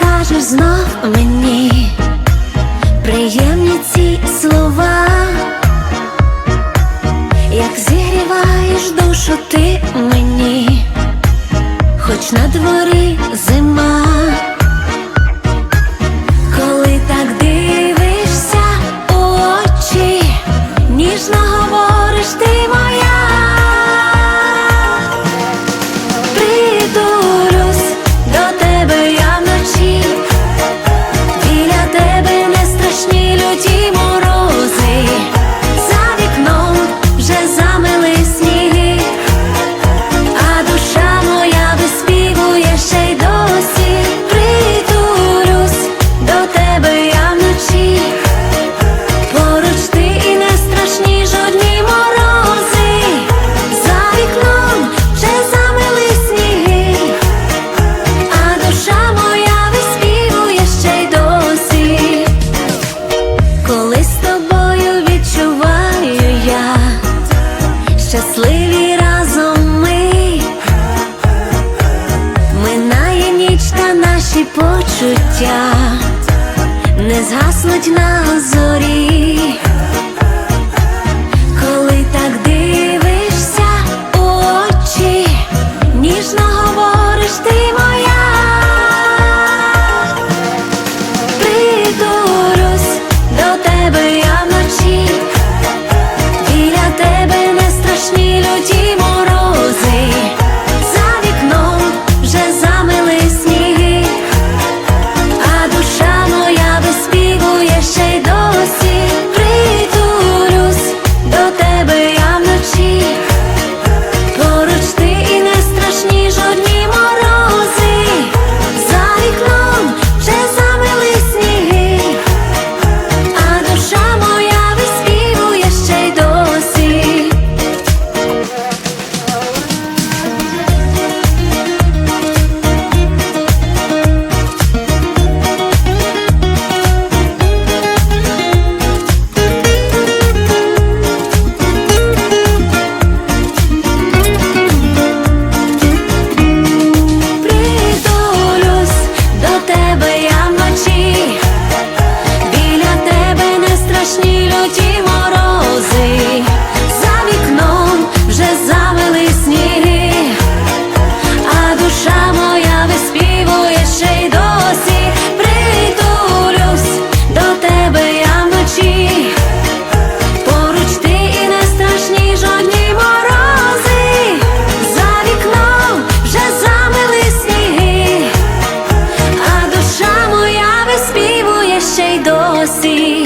кажеш знов мені, приємні ці слова, як зігріваєш душу ти мені, хоч на дворі зима. Почуття не згаснуть на зорі. see.